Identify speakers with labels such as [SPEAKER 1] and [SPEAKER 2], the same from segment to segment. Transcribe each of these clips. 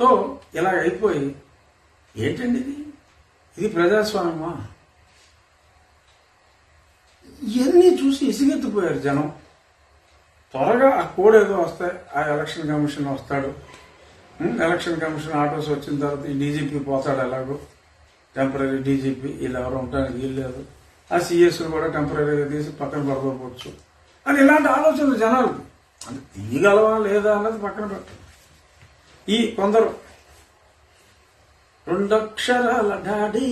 [SPEAKER 1] So ఇలా అయిపోయి ఏంటండి ఇది? ఇది ప్రజాస్వామ్యమా? ఇవన్నీ చూసి ఇసిగెత్తిపోయారు జనం. త్వరగా ఆ కోడ్ ఏదో వస్తే ఆ ఎలక్షన్ కమిషన్ వస్తాడు. ఎలక్షన్ కమిషన్ ఆటోస్ వచ్చిన తర్వాత ఈ డీజీపీ పోతాడు ఎలాగో. టెంపరీ డీజీపీ వీళ్ళు ఎవరు ఉండడానికి వీలు లేదు. ఆ సిఎస్లు కూడా టెంపరీగా తీసి పక్కన పడుకోవచ్చు అని ఇలాంటి ఆలోచనలు జనాలు అంటే తీయగలవా లేదా అన్నది పక్కన పెట్టు ఈ కొందరు రెండు అక్షరాల డాడీ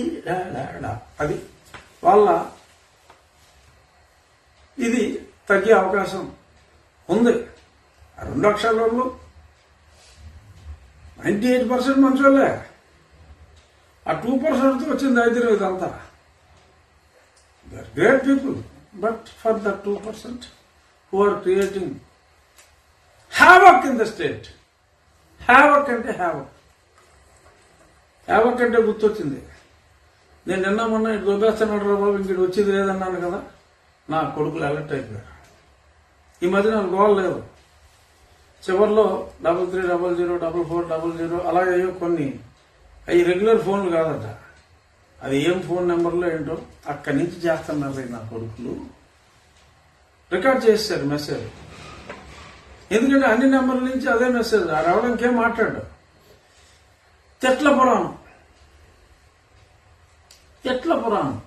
[SPEAKER 1] అది వాళ్ళ ఇది తగ్గే అవకాశం ఉంది. ఆ రెండు అక్షరాలు నైంటీ ఎయిట్ పర్సెంట్ మంచోళ్ళే. ఆ టూ పర్సెంట్ వచ్చింది ఐదు ఇదంతా. They're great people but for the two percent who are creating havoc in the state havoc అంటే హ్యావక్ హ్యావక్ అంటే గుర్తొచ్చింది. నేను నిన్న మొన్న ఇటు దొబ్బేస్తున్నాడు రా బాబు ఇంకటి వచ్చేది లేదన్నాను కదా నా కొడుకులు అలర్ట్ అయిపోయారు. ఈ మధ్య నాకు గోల్ లేదు. చివరిలో double three double zero double four double zero అలాగే కొన్ని. అవి రెగ్యులర్ ఫోన్లు కాదట. అది ఏం ఫోన్ నెంబర్లో ఏంటో అక్కడి నుంచి చేస్తున్నారు నా కొడుకులు. రికార్డ్ చేశారు మెసేజ్. ఎందుకంటే అన్ని నెంబర్ల నుంచి అదే మెసేజ్. ఆ రావడం మాట్లాడు? తెట్ల పురాణం. ఎట్ల పురాణం.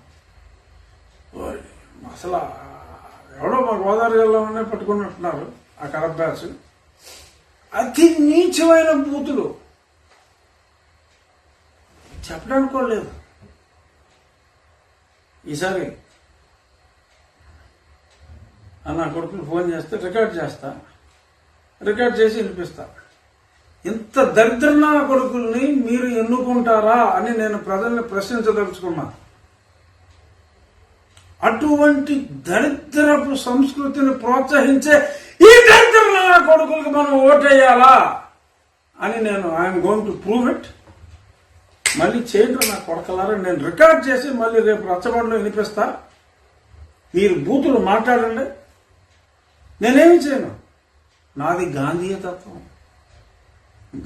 [SPEAKER 1] అసలు ఎవడో మా గోదావరి జిల్లాలోనే పట్టుకున్నట్టున్నారు ఆ కరబ్యాస్. అతి నీచమైన బూతులు. చెప్పడానికి కూడా లేదు. ఈసారి నా కొడుకులు ఫోన్ చేస్తే రికార్డ్ చేస్తా. రికార్డ్ చేసి వినిపిస్తా. ఇంత దరిద్రనా కొడుకుల్ని మీరు ఎన్నుకుంటారా అని నేను ప్రజల్ని ప్రశ్నించదలుచుకున్నా. అటువంటి దరిద్రపు సంస్కృతిని ప్రోత్సహించే ఈ దరిద్రనా కొడుకులకు మనం ఓటేయాలా అని నేను I'm going to prove it మళ్ళీ చేయండి నా కొడకలారా నేను రికార్డ్ చేసి మళ్ళీ రేపు రచ్చబండలో వినిపిస్తా. మీరు బూతులు మాట్లాడండి. నేనేమి చేయను? నాది గాంధీయ తత్వం.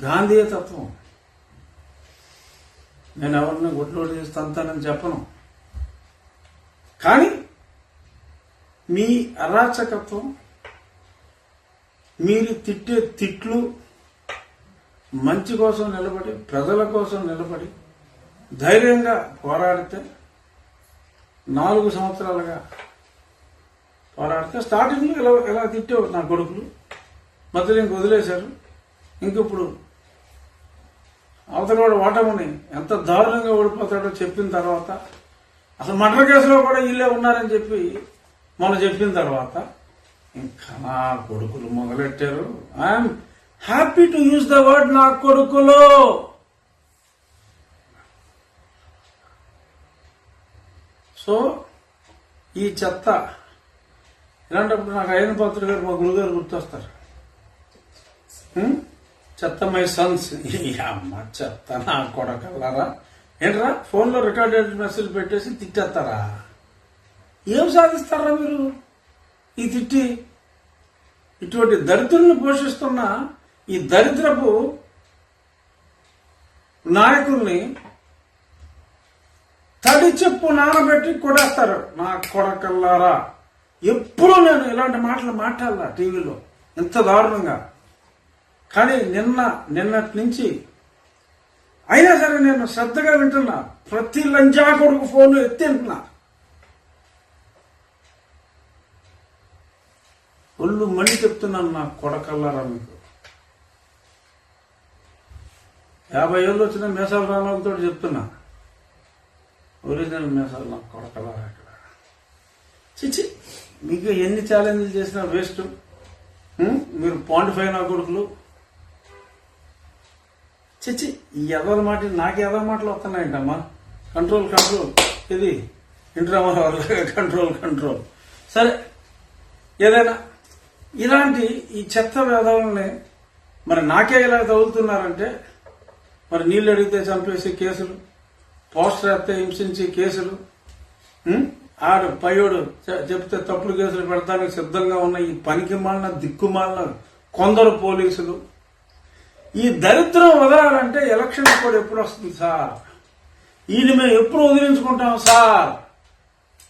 [SPEAKER 1] గాంధీయ తత్వం. నేను ఎవరిని గుడ్లోడు చేసి తంతానని చెప్పను. కానీ మీ అరాచకత్వం మీరు తిట్టే తిట్లు మంచి కోసం నిలబడి ప్రజల కోసం నిలబడి ధైర్యంగా పోరాడితే నాలుగు సంవత్సరాలుగా పోరాడితే స్టార్టింగ్లో ఇలా ఇలా తిట్టేవారు నా కొడుకులు? మధ్యలో ఇంక వదిలేశారు. ఇంకిప్పుడు అవతల వాడు ఓటమని ఎంత దారుణంగా ఓడిపోతాడో చెప్పిన తర్వాత అసలు మర్డర్ కేసులో కూడా వీళ్ళే ఉన్నారని చెప్పి మనం చెప్పిన తర్వాత ఇంకా నా కొడుకులు మొదలెట్టారు. I'm happy to use the word నా కొడుకులు. సో ఈ చెత్త ఇలాంటప్పుడు నాకు అయిన పాత్ర గారు మా గురుగారు గుర్తొస్తారు. చెత్త మై సన్స్. అమ్మ చెత్త నా కొడకల్లారా? ఏంట్రా? ఫోన్లో రికార్డెడ్ మెసేజ్ పెట్టేసి తిట్టేస్తారా? ఏం సాధిస్తారా మీరు? ఈ తిట్టి ఇటువంటి దరిద్రులను పోషిస్తున్న ఈ దరిద్రపు నాయకుల్ని తడి చెప్పు నానబెట్టి కొడేస్తారు. నా కొడకల్లారా? ఎప్పుడూ నేను ఇలాంటి మాటలు మాట్లాడాల టీవీలో. ఇంత దారుణంగా. కానీ నిన్న నిన్నటి నుంచి అయినా సరే నేను శ్రద్ధగా వింటున్నా. ప్రతి లంజా కొడుకు ఫోన్ ఎత్తి వింటున్నా ఒళ్ళు మళ్ళీ చెప్తున్నాను నా కొడకల్లారా మీకు. యాభై ఏళ్ళు వచ్చిన మేసాల రామాలతో చెప్తున్నా. ఒరిజినల్ మేసాలు నా కొడకల్లారా ఇక్కడ. చిచి మీకు ఎన్ని ఛాలెంజ్లు చేసినా వేస్ట్ మీరు పాయింట్ ఫైవ్ నా కొడుకులు. చిచి ఈ ఎదవల మాట నాకు ఎదల మాటలు వస్తున్నాయంటమ్మా. కంట్రోల్ కంట్రోల్ ఇది ఇంట్రామా కంట్రోల్ కంట్రోల్ సరే ఏదైనా ఇలాంటి ఈ చెత్త వేదవుల్ని మరి నాకే ఇలా తగులుతున్నారంటే మరి నీళ్ళు అడిగితే చంపేసి కేసులు పోస్టర్ వేస్తే హింసించి కేసులు ఆడు పయోడు చెప్తే తప్పుడు కేసులు పెడతానికి సిద్ధంగా ఉన్న ఈ పనికి మాలిన దిక్కుమాలిన కొందరు పోలీసులు ఈ దరిద్రం వదలాలంటే ఎలక్షన్ కూడా ఎప్పుడు వస్తుంది సార్? ఈయన మేము ఎప్పుడు వదిలించుకుంటాం సార్?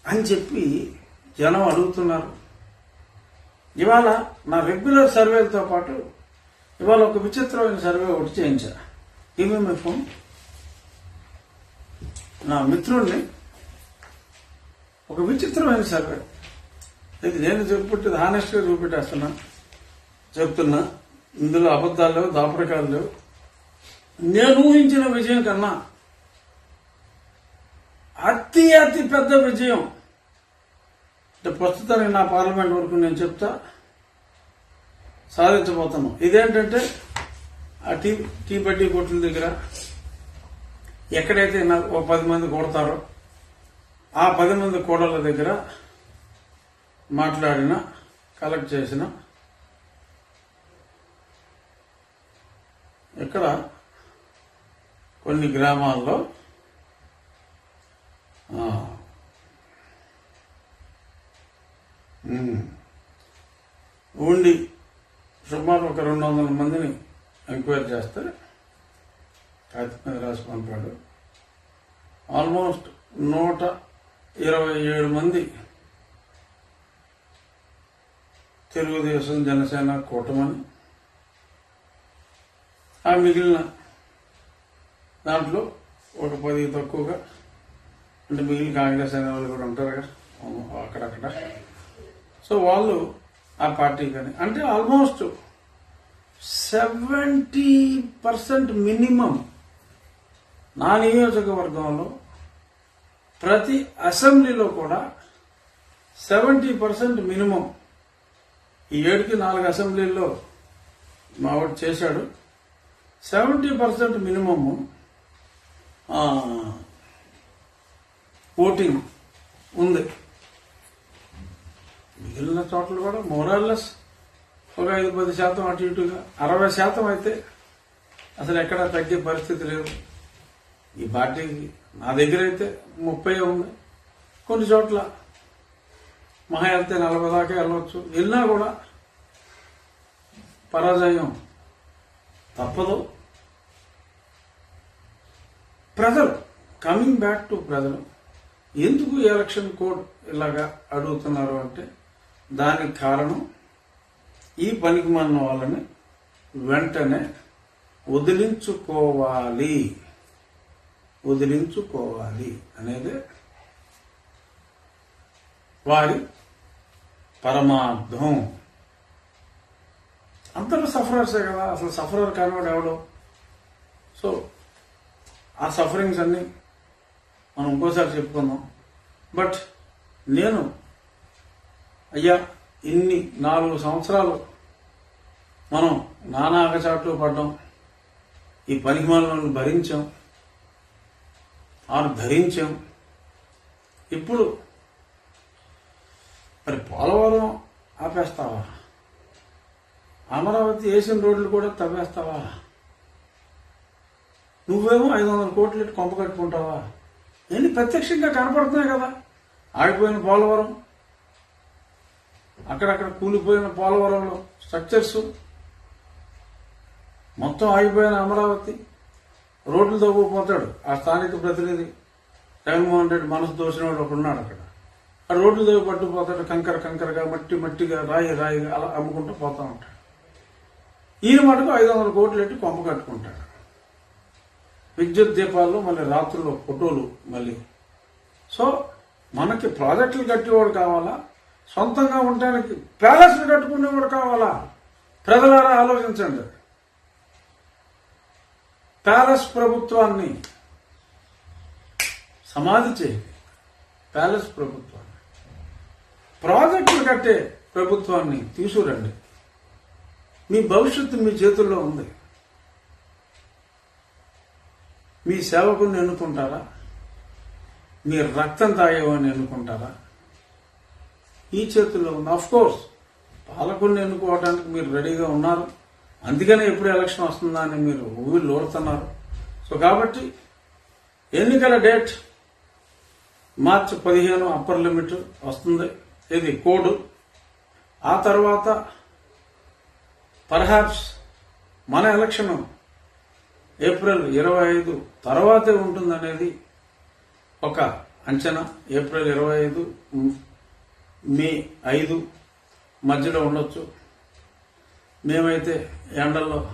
[SPEAKER 1] అని చెప్పి జనం అడుగుతున్నారు. ఇవాళ నా రెగ్యులర్ సర్వేలతో పాటు ఇవాళ ఒక విచిత్రమైన సర్వే ఒకటి చేయించా. ఏమేమి ఫోన్? నా మిత్రుడిని ఒక విచిత్రమైన సర్వే. ఇది నేను చెప్పుకుంటే హానెస్ట్గా చూపెట్టేస్తున్నా చెప్తున్నా. ఇందులో అబద్ధాలు లేవు లేవు నేను ఊహించిన విజయం కన్నా అతి అతి పెద్ద విజయం. అంటే ప్రస్తుతానికి నా పార్లమెంట్ వరకు నేను చెప్తా సాధించబోతున్నాం. ఇదేంటంటే ఆ టీ టీ బడ్డీ కొట్ల దగ్గర ఎక్కడైతే నాకు ఒక పది మంది కొడతారో ఆ పది మంది కోడళ్ళ దగ్గర మాట్లాడిన కలెక్ట్ చేసిన ఇక్కడ కొన్ని గ్రామాల్లో ఉండి సుమారు ఒక రెండు వందల మందిని ఎంక్వైరీ చేస్తే కాగితం మీద రాసి పంపాడు ఆల్మోస్ట్ నూట ఇరవై ఏడు మంది తెలుగుదేశం జనసేన కూటమని ఆ మిగిలిన దాంట్లో ఒక పది తక్కువగా అంటే మిగిలిన కాంగ్రెస్ అనే వాళ్ళు కూడా ఉంటారు కదా అక్కడక్కడ. సో వాళ్ళు ఆ పార్టీ కానీ అంటే ఆల్మోస్ట్ సెవెంటీ పర్సెంట్ మినిమం నా నియోజకవర్గంలో ప్రతి అసెంబ్లీలో కూడా సెవెంటీ పర్సెంట్ మినిమం ఈ ఏడుకి నాలుగు అసెంబ్లీల్లో మావాడు చేశాడు. సెవెంటీ పర్సెంట్ మినిమము ఓటింగ్ ఉంది. మిగిలిన చోట్ల కూడా మోరాల్లెస్ ఒక ఐదు పది శాతం అటు ఇటుగా. అరవై శాతం అయితే అసలు ఎక్కడా తగ్గే పరిస్థితి లేదు. ఈ పార్టీకి నా దగ్గర అయితే ముప్పై ఉంది. కొన్ని చోట్ల మహా వెళ్తే నలభై దాకా వెళ్ళవచ్చు. వెళ్ళినా కూడా పరాజయం తప్పదు. ప్రజలు కమింగ్ బ్యాక్ టు ప్రజలు ఎందుకు ఎలక్షన్ కోడ్ ఇలాగా అడుగుతున్నారు అంటే దానికి కారణం ఈ పనికి మన వాళ్ళని వెంటనే వదిలించుకోవాలి. వదిలించుకోవాలి అనేది వారి పరమార్థం. అందరూ సఫరర్సే కదా అసలు సఫరర్ కానివాడు ఎవడు. సో ఆ సఫరింగ్స్ అన్ని మనం ఇంకోసారి చెప్పుకుందాం. బట్ నేను అయ్యా ఇన్ని నాలుగు సంవత్సరాలు మనం నానా అగచాట్లు పడ్డాం. ఈ పరిమాణాలను భరించాం. ఆరు ధరించాం. ఇప్పుడు మరి పోలవరం ఆపేస్తావా? అమరావతి వేసిన రోడ్లు కూడా తవ్వేస్తావా? నువ్వేమో ఐదు వందల కోట్లు ఇటు కొంప కట్టుకుంటావా? ఎన్ని ప్రత్యక్షంగా కనపడుతున్నాయి కదా. ఆగిపోయిన పోలవరం అక్కడక్కడ కూలిపోయిన పోలవరంలో స్ట్రక్చర్స్ మొత్తం ఆగిపోయిన అమరావతి. రోడ్లు తవ్వుకుపోతాడు ఆ స్థానిక ప్రతినిధి జగన్మోహన్ రెడ్డి మనసు దోసినవాడు ఒకడు ఉన్నాడు అక్కడ. ఆ రోడ్లు తవ్వి పట్టుకుపోతాడు కంకర కంకరగా మట్టి మట్టిగా రాయి రాయిగా అలా అమ్ముకుంటూ పోతా ఉంటాడు. ఈయన మటుకు ఐదు వందల కోట్లు పెట్టి కొంప కట్టుకుంటాడు. విద్యుత్ దీపాల్లో మళ్ళీ రాత్రుల్లో ఫోటోలు మళ్ళీ. సో మనకి ప్రాజెక్టులు కట్టేవాడు కావాలా? సొంతంగా ఉండడానికి ప్యాలెస్లు కట్టుకునేవాడు కావాలా? ప్రజలారా ఆలోచించండి. ప్యాలెస్ ప్రభుత్వాన్ని సమాధి చేయండి. ప్యాలెస్ ప్రభుత్వాన్ని. ప్రాజెక్టులు కట్టే ప్రభుత్వాన్ని తీసుకురండి. మీ భవిష్యత్తు మీ చేతుల్లో ఉంది. మీ సేవకుని ఎన్నుకుంటారా? మీ రక్తం తాగేవాడిని ఎన్నుకుంటారా? ఈ చేతుల్లో ఉంది ఆఫ్ కోర్స్ పాలకుడిని ఎన్నుకోవడానికి మీరు రెడీగా ఉన్నారు. అందుకనే ఎప్పుడు ఎలక్షన్ వస్తుందా అని మీరు ఊళ్ళు ఓడుతున్నారు సో కాబట్టి ఎన్నికల డేట్ మార్చి పదిహేను అప్పర్ లిమిట్ వస్తుంది. ఇది కోడ్. ఆ తర్వాత పర్హాప్స్ మన ఎలక్షన్ ఏప్రిల్ ఇరవై ఐదు తర్వాతే ఉంటుందనేది ఒక అంచనా. ఏప్రిల్ ఇరవై ఐదు మే ఐదు మధ్యలో ఉండొచ్చు. మేమైతే ఎండల్లో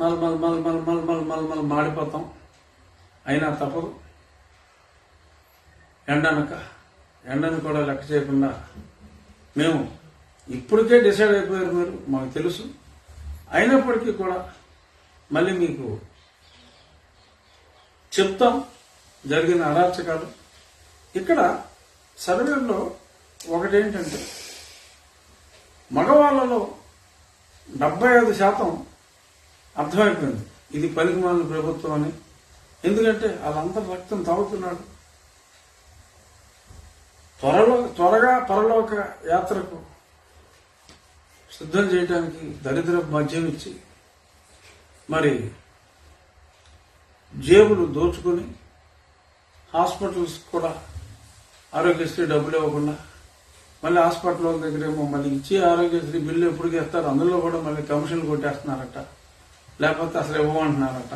[SPEAKER 1] మల్ మల్ మల్ మల్ మల్ మల్ మల్ మల్ మాడిపోతాం. అయినా తప్పదు. ఎండనక ఎండను కూడా లెక్క చేయకుండా మేము ఇప్పటికే డిసైడ్ అయిపోయారు మీరు మాకు తెలుసు. అయినప్పటికీ కూడా మళ్ళీ మీకు చెప్తాం జరిగిన అరాచకాలు ఇక్కడ సర్వేలో ఒకటేంటంటే మగవాళ్ళలో డెబ్బై ఐదు శాతం అర్థమైపోయింది. ఇది పలికిమాలిన ప్రభుత్వం అని. ఎందుకంటే వాళ్ళంతా రక్తం తాగుతున్నాడు త్వరలో త్వరగా పరలోక యాత్రకు సిద్ధం చేయడానికి దరిద్ర మద్యం ఇచ్చి మరి జేబులు దోచుకొని హాస్పిటల్స్ కూడా ఆరోగ్యశ్రీ డబ్బులు ఇవ్వకుండా మళ్ళీ హాస్పిటల్ దగ్గరేమో మళ్ళీ ఇచ్చి ఆరోగ్యశ్రీ బిల్లు ఎప్పుడు ఇస్తారు అందులో కూడా మళ్ళీ కమిషన్ కొట్టేస్తున్నారట లేకపోతే అసలు ఇవ్వమంటున్నారట.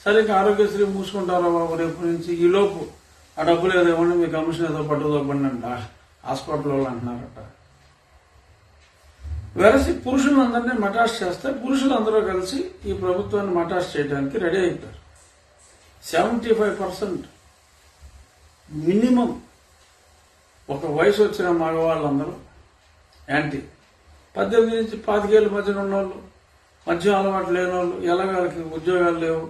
[SPEAKER 1] సరే ఇంకా ఆరోగ్యశ్రీ మూసుకుంటారా బాబు రేపు నుంచి ఈ లోపు ఆ డబ్బులు ఏదో ఇవ్వండి మీ కమిషన్ ఏదో పట్టుకోకండి అంట హాస్పిటల్ వాళ్ళు అంటున్నారట. వెరసి పురుషులందరినీ మటాష్ చేస్తే పురుషులందరూ కలిసి ఈ ప్రభుత్వాన్ని మటాష్ చేయడానికి రెడీ అవుతారు. సెవెంటీ ఫైవ్ పర్సెంట్ మినిమం ఒక వయసు వచ్చిన మగవాళ్ళందరూ యాంటీ. పద్దెనిమిది నుంచి పాతికేళ్ళ మధ్యన ఉన్నోళ్ళు మద్యం అలవాటు లేని వాళ్ళు ఎలాగ వాళ్ళకి ఉద్యోగాలు లేవు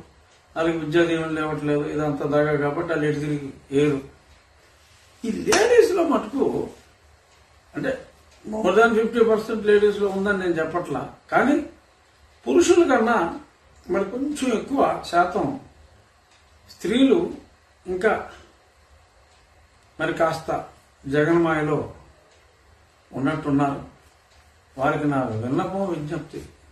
[SPEAKER 1] వాళ్ళకి విద్యా దీవెనలు లేవట్లేదు ఇదంతా దాగా కాబట్టి వాళ్ళు ఎటు తిరిగి ఏరు. ఈ లేడీస్లో మటుకు అంటే మోర్ దాన్ ఫిఫ్టీ పర్సెంట్ లేడీస్లో ఉందని నేను చెప్పట్లా. కానీ పురుషుల కన్నా మరి కొంచెం ఎక్కువ శాతం స్త్రీలు ఇంకా మరి కాస్త జగన్మాయలో ఉన్నట్టున్నారు. వారికి నా విన్నపం విజ్ఞప్తి.